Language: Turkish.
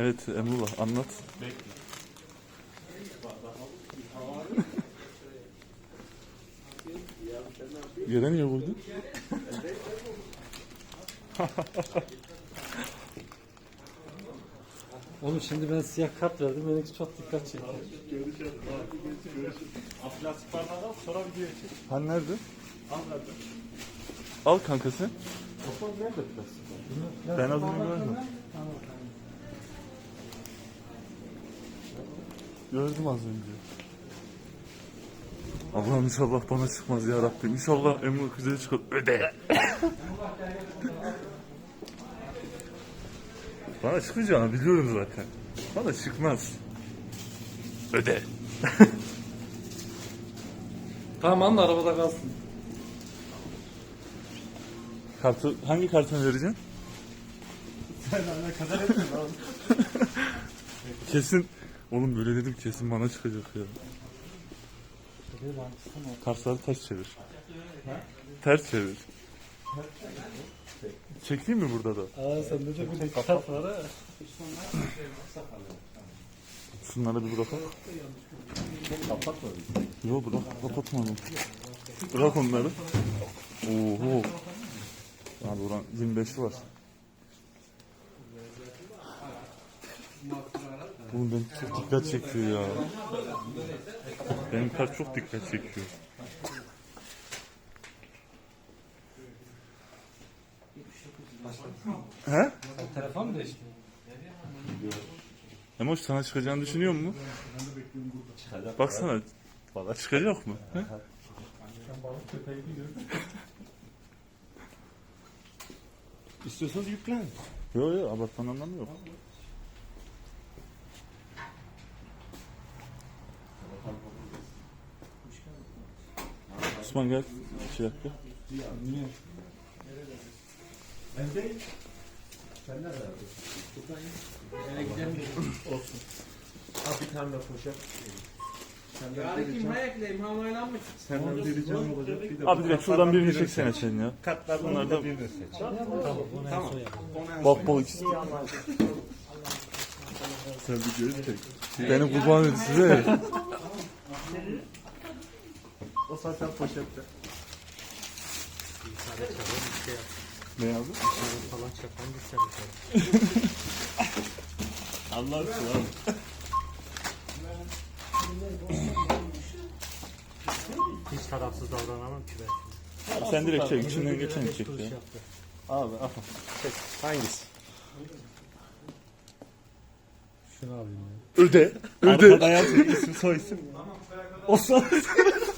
Evet Emrullah anlat. Yere niye vurdun? Oğlum şimdi ben siyah kart verdim. Benimki çok dikkat çekiyor. Plastik bardağı al sonra videoya çek. Han nerede? Al nerede? Al kankası. Osman nerede plastik? Ben az önce gördüm. Gördüm az önce. Allah'ım inşallah bana çıkmaz ya Rabbim. İnşallah Emre güzel çıkar. Öde. bana çıkacağını biliyorum zaten. Bana çıkmaz. Öde. Tamam anla arabada kalsın. Kartı, hangi kartını vereceksin? Sen ne kadar lan? Kesin. Oğlum böyle dedim kesin bana çıkacak ya. Kartları ters çevir. Ters çevir. Çekeyim mi burada da? Aa sende de bir kart var ha. Şunları bir bırakalım. Kapatma Yok bırak kapatmadım. Bırak onları. Oho. Abi oran 25'i var. Oğlum benim çok dikkat çekiyor ya. Benim kart çok dikkat çekiyor. He? Telefon mu değişti? Emoş sana çıkacağını düşünüyor musun? Baksana. Valla çıkacak mı? He? Balık köpeği. İstiyorsanız yüklen. Yok yok abartmanın anlamı yok. Osman gel. Şey değil. Sen nerede Olsun. Al bir tane de poşet. Yani kim. Senden vereceğim olacak. Bir de Abi direkt şuradan birini çeksene sen ya. Katlardan Bunlar bir da- birini seç. Tamam Bak bak ikisi. Sen bir göz tek. Beni kurban et size. O zaten poşette. ne abi? falan çapan bir Anlarsın abi. Hiç tarafsız davranamam ki ben. Sen direkt çek. İçinden geçen çek ya. Abi aha. Çek. Hangisi? Şunu alayım ya. Öde. Öde. Arkada yazıyor isim soy isim. O soy isim.